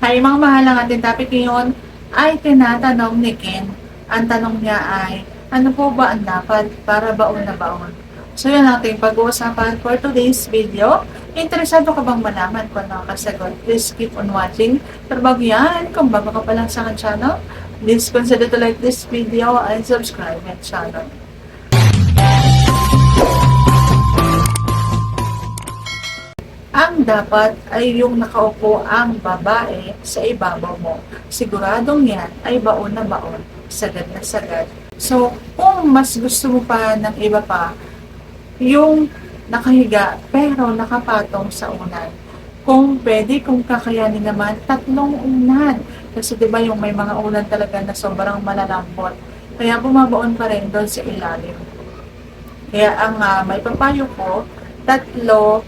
Ay, mga mahal ang ating topic ngayon ay tinatanong ni Ken. Ang tanong niya ay, ano po ba ang dapat para baon na baon? So yun ang ating pag-uusapan for today's video. Interesado ka bang malaman kung ano kasagot? Please keep on watching. Pero bago yan, kung bago ka pa lang sa akin channel, please consider to like this video and subscribe my channel. Dapat ay yung nakaupo ang babae sa ibabaw mo. Siguradong yan ay baon na baon, sagad na sagad. So, kung mas gusto mo pa ng iba pa, yung nakahiga pero nakapatong sa unan. Kung pwede, kung kakayanin naman, tatlong unan. Kasi di ba yung may mga unan talaga na sobrang malalambot. Kaya bumabaon pa rin doon sa ilalim. Kaya ang ah, may papayo ko, tatlo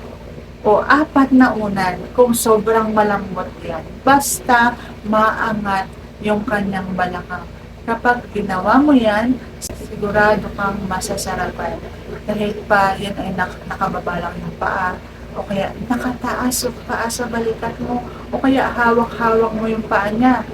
o apat na unan kung sobrang malambot yan. Basta maangat yung kanyang balakang. Kapag ginawa mo yan, sigurado kang masasarapan. Dahil pa yan ay nak- nakababa lang yung paa, o kaya nakataas yung paa sa balikat mo, o kaya hawak-hawak mo yung paa niya.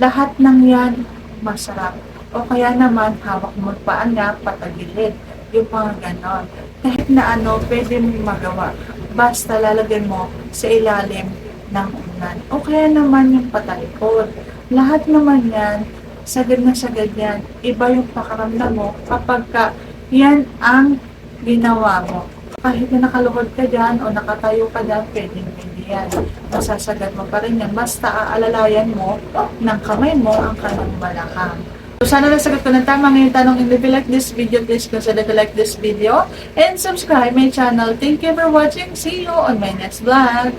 Lahat ng yan masarap. O kaya naman hawak mo yung paa niya patagilid. Yung mga ganon. Kahit na ano, pwede mo magawa. Basta lalagyan mo sa ilalim ng unan. O kaya naman yung patalikod. Lahat naman yan, sagad na sagad yan. Iba yung pakaramdam mo kapag ka yan ang ginawa mo. Kahit na nakalukod ka dyan o nakatayo ka dyan, pwedeng hindi yan. Masasagad mo pa rin yan. Basta aalalayan mo ng kamay mo ang kanyang balakang. So, sana nasagot ko ng tama ngayong tanong. And if you like this video, please consider to like this video and subscribe my channel. Thank you for watching. See you on my next vlog.